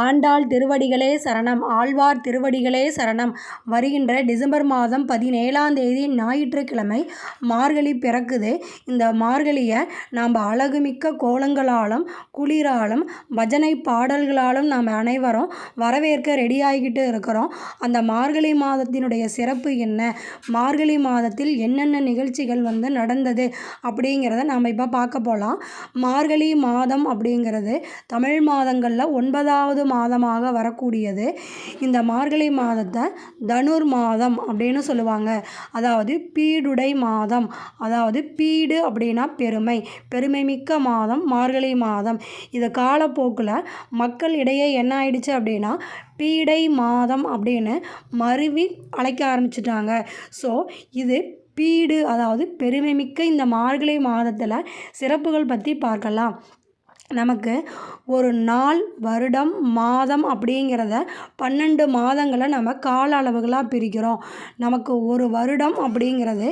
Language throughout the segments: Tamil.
ஆண்டாள் திருவடிகளே சரணம் ஆழ்வார் திருவடிகளே சரணம் வருகின்ற டிசம்பர் மாதம் பதினேழாம் தேதி ஞாயிற்றுக்கிழமை மார்கழி பிறக்குது. இந்த மார்கழியை நாம் அழகுமிக்க கோலங்களாலும் குளிராலும் பஜனை பாடல்களாலும் நாம் அனைவரும் வரவேற்க ரெடி ஆகிக்கிட்டு இருக்கிறோம். அந்த மார்கழி மாதத்தினுடைய சிறப்பு என்ன? மார்கழி மாதத்தில் என்னென்ன நிகழ்ச்சிகள் வந்து நடந்தது அப்படிங்கிறத நாம் இப்போ பார்க்க போகலாம் மார்கழி மாதம் அப்படிங்கிறது தமிழ் மாதங்களில் ஒன்பதாவது மாதமாக வரக்கூடியது. இந்த மார்கழி மாதத்தை தனுர் மாதம் அப்படின்னு சொல்லுவாங்க. அதாவது பீடுடை மாதம். அதாவது பீடு அப்படின்னா பெருமை. பெருமை மிக்க மாதம் மார்கழி மாதம். இது காலப்போக்கில் மக்கள் இடையே என்ன ஆயிடுச்சு அப்படின்னா பீடை மாதம் அப்படின்னு மருவி அழைக்க ஆரம்பிச்சிட்டாங்க. ஸோ இது பீடு அதாவது பெருமை மிக்க இந்த மார்கழி மாதத்தில் சிறப்புகள் பற்றி பார்க்கலாம். நமக்கு ஒரு நாள் வருடம் மாதம் அப்படிங்கிறத பன்னெண்டு மாதங்களை நம்ம கால அளவுகளாக பிரிக்கிறோம். நமக்கு ஒரு வருடம் அப்படிங்கிறது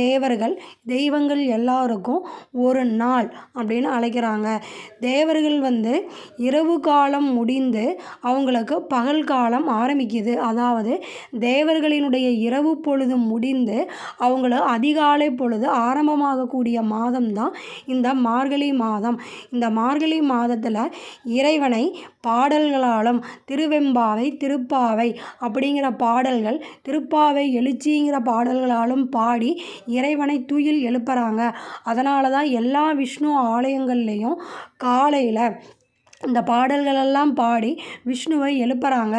தேவர்கள் தெய்வங்கள் எல்லாருக்கும் ஒரு நாள் அப்படின்னு அழைக்கிறாங்க. தேவர்கள் வந்து இரவு காலம் முடிந்து அவங்களுக்கு பகல் காலம் ஆரம்பிக்குது. அதாவது தேவர்களினுடைய இரவு பொழுது முடிந்து அவங்கள அதிகாலை பொழுது ஆரம்பமாகக்கூடிய மாதம் தான் இந்த மார்கழி மாதம். இந்த மார்கழி மாதத்தில் இறைவனை பாடல்களாலும் திருவெம்பாவை திருப்பாவை அப்படிங்கிற பாடல்கள் திருப்பாவை எழுச்சிங்கிற பாடல்களாலும் பாடி இறைவனை தூயில் எழுப்புறாங்க. அதனால தான் எல்லா விஷ்ணு ஆலயங்கள்லேயும் காலையில் இந்த பாடல்களெல்லாம் பாடி விஷ்ணுவை எழுப்புறாங்க.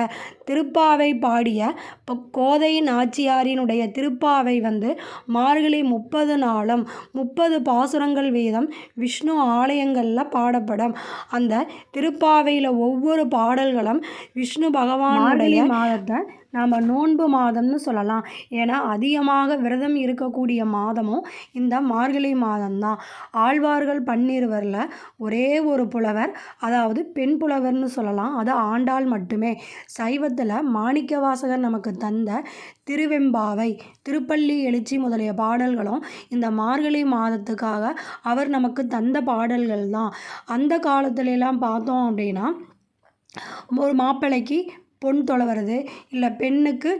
திருப்பாவை பாடிய இப்போ கோதை நாச்சியாரினுடைய திருப்பாவை வந்து மார்கழி முப்பது நாளும் முப்பது பாசுரங்கள் வீதம் விஷ்ணு ஆலயங்களில் பாடப்படும். அந்த திருப்பாவையில் ஒவ்வொரு பாடல்களும் விஷ்ணு பகவானுடைய மாதத்தை நாம் நோன்பு மாதம்னு சொல்லலாம். ஏன்னா அதிகமாக விரதம் இருக்கக்கூடிய மாதமும் இந்த மார்கழி மாதம்தான். ஆழ்வார்கள் பன்னிருவரில் ஒரே ஒரு புலவர் அதாவது பெண் புலவர்னு சொல்லலாம். அது ஆண்டாள் மட்டுமே. சைவத்தில் மாணிக்க வாசகர் நமக்கு தந்த திருவெம்பாவை திருப்பள்ளி எழுச்சி முதலிய பாடல்களும் இந்த மார்கழி மாதத்துக்காக அவர் நமக்கு தந்த பாடல்கள் தான். அந்த காலத்துலலாம் பார்த்தோம் அப்படின்னா ஒரு மாப்பிள்ளைக்கு பொன் தொலை வருது இல்லை பெண்ணுக்கு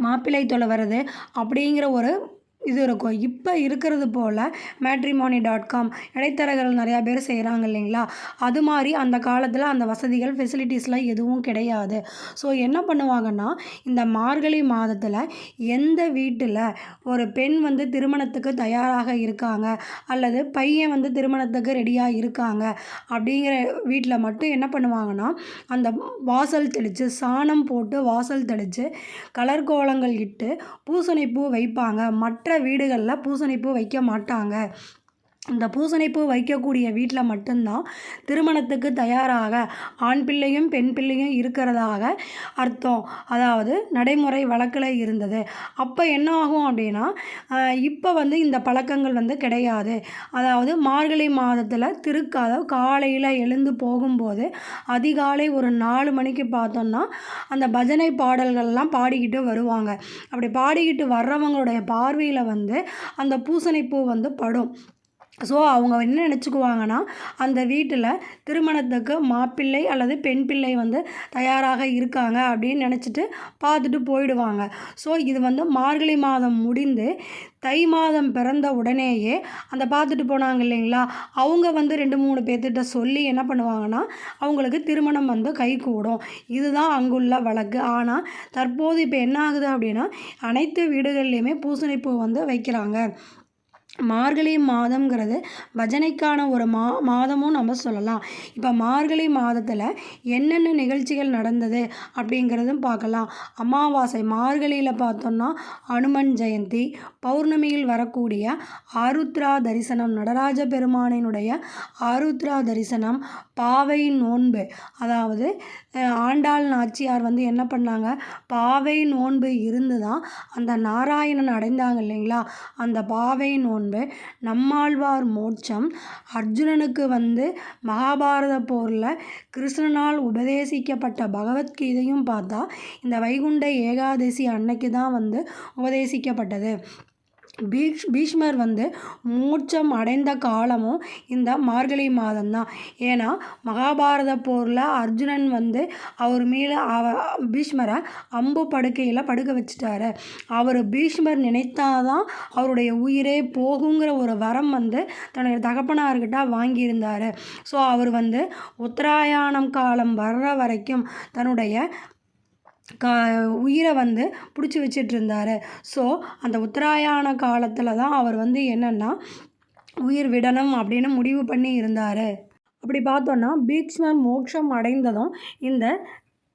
மாப்பிள்ளை தொலை வருது அப்படிங்கிற ஒரு இது இருக்கும். இப்போ இருக்கிறது போல் மேட்ரிமோனி டாட் காம் இடைத்தரகர்கள் நிறையா பேர் செய்கிறாங்க இல்லைங்களா? அது மாதிரி அந்த காலத்தில் அந்த வசதிகள் ஃபெசிலிட்டிஸ்லாம் எதுவும் கிடையாது. ஸோ என்ன பண்ணுவாங்கன்னா இந்த மார்கழி மாதத்தில் எந்த வீட்டில் ஒரு பெண் வந்து திருமணத்துக்கு தயாராக இருக்காங்க அல்லது பையன் வந்து திருமணத்துக்கு ரெடியாக இருக்காங்க அப்படிங்கிற வீட்டில் மட்டும் என்ன பண்ணுவாங்கன்னா அந்த வாசல் தெளித்து சாணம் போட்டு வாசல் தெளித்து கலர் கோலங்கள் இட்டு பூசணிப்பூ வைப்பாங்க. மற்ற வீடுகளில் பூசணிப்பூ வைக்க மாட்டாங்க. இந்த பூசணிப்பூ வைக்கக்கூடிய வீட்டில் மட்டும்தான் திருமணத்துக்கு தயாராக ஆண் பிள்ளையும் பெண் பிள்ளையும் இருக்கிறதாக அர்த்தம். அதாவது நடைமுறை வழக்கில் இருந்தது. அப்போ என்ன ஆகும் அப்படின்னா இப்போ வந்து இந்த பழக்கங்கள் வந்து கிடையாது. அதாவது மார்கழி மாதத்தில் திருக்காத காலையில் எழுந்து போகும்போது அதிகாலை ஒரு நாலு மணிக்கு பார்த்தோம்னா அந்த பஜனை பாடல்கள்லாம் பாடிக்கிட்டு வருவாங்க. அப்படி பாடிக்கிட்டு வர்றவங்களுடைய பார்வையில் வந்து அந்த பூசணிப்பூ வந்து படும். ஸோ அவங்க என்ன நினச்சிக்குவாங்கன்னா அந்த வீட்டில் திருமணத்துக்கு மாப்பிள்ளை அல்லது பெண் பிள்ளை வந்து தயாராக இருக்காங்க அப்படின்னு நினச்சிட்டு பார்த்துட்டு போயிடுவாங்க. ஸோ இது வந்து மார்கழி மாதம் முடிந்து தை மாதம் பிறந்த உடனேயே அந்த பார்த்துட்டு போனாங்க இல்லைங்களா? அவங்க வந்து ரெண்டு மூணு பேர்த்திட்ட சொல்லி என்ன பண்ணுவாங்கன்னா அவங்களுக்கு திருமணம் வந்து கை கூடும் இதுதான் அங்குள்ள வழக்கு. ஆனால் தற்போது இப்போ என்ன ஆகுது அப்படின்னா அனைத்து வீடுகள்லேயுமே பூசணிப்பூ வந்து வைக்கிறாங்க. மார்கழி மாதம்ங்கிறது பஜனைக்கான ஒரு மா மாதமும் நம்ம சொல்லலாம். இப்போ மார்கழி மாதத்தில் என்னென்ன நிகழ்ச்சிகள் நடந்தது அப்படிங்கிறதும் பார்க்கலாம். அமாவாசை மார்கழியில் பார்த்தோம்னா அனுமன் ஜெயந்தி பௌர்ணமியில் வரக்கூடிய ஆருத்ரா தரிசனம் நடராஜ பெருமானினுடைய ஆருத்ரா தரிசனம் பாவை நோன்பு. அதாவது ஆண்டாள் நாச்சியார் வந்து என்ன பண்ணாங்க? பாவை நோன்பு இருந்து தான் அந்த நாராயணன் அடைந்தாங்க இல்லைங்களா? அந்த பாவை நோன்பு நம்மாழ்வார் மோட்சம் அர்ஜுனனுக்கு வந்து மகாபாரத போரில் கிருஷ்ணனால் உபதேசிக்கப்பட்ட பகவத்கீதையும் பார்த்தா இந்த வைகுண்ட ஏகாதசி அன்னைக்கு தான் வந்து உபதேசிக்கப்பட்டது. பீஷ் பீஷ்மர் வந்து மூச்சம் அடைந்த காலமும் இந்த மார்கழி மாதம்தான். ஏன்னா மகாபாரத போரில் அர்ஜுனன் வந்து அவர் மேலே அவ பீஷ்மரை அம்பு படுக்கையில் படுக்க வச்சுட்டாரு. அவர் பீஷ்மர் நினைத்தாதான் அவருடைய உயிரே போகுங்கிற ஒரு வரம் வந்து தன்னுடைய தகப்பனார்கிட்ட வாங்கியிருந்தார். ஸோ அவர் வந்து உத்தராயணம் காலம் வர்ற வரைக்கும் தன்னுடைய கா உயிரை வந்து பிடிச்சி வச்சிட்டு இருந்தார் ஸோ அந்த உத்தராயண காலத்தில் தான் அவர் வந்து என்னென்னா உயிர் விடணும் அப்படின்னு முடிவு பண்ணி இருந்தார். அப்படி பார்த்தோன்னா பீஷ்மர் மோட்சம் அடைந்ததும் இந்த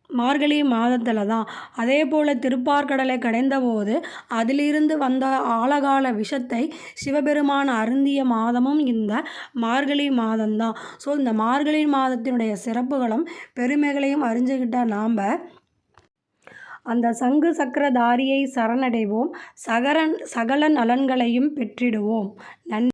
மார்கழி மாதத்தில் தான். அதே போல் திருப்பார்கடலை கடைந்தபோது அதிலிருந்து வந்த ஆழகால விஷத்தை சிவபெருமான் அருந்திய மாதமும் இந்த மார்கழி மாதம்தான். ஸோ இந்த மார்கழி மாதத்தினுடைய சிறப்புகளும் பெருமைகளையும் அறிஞ்சுக்கிட்ட நாம் அந்த சங்கு சக்கரதாரியை சரணடைவோம். சகரன் சகல நலன்களையும் பெற்றிடுவோம். நன்றி.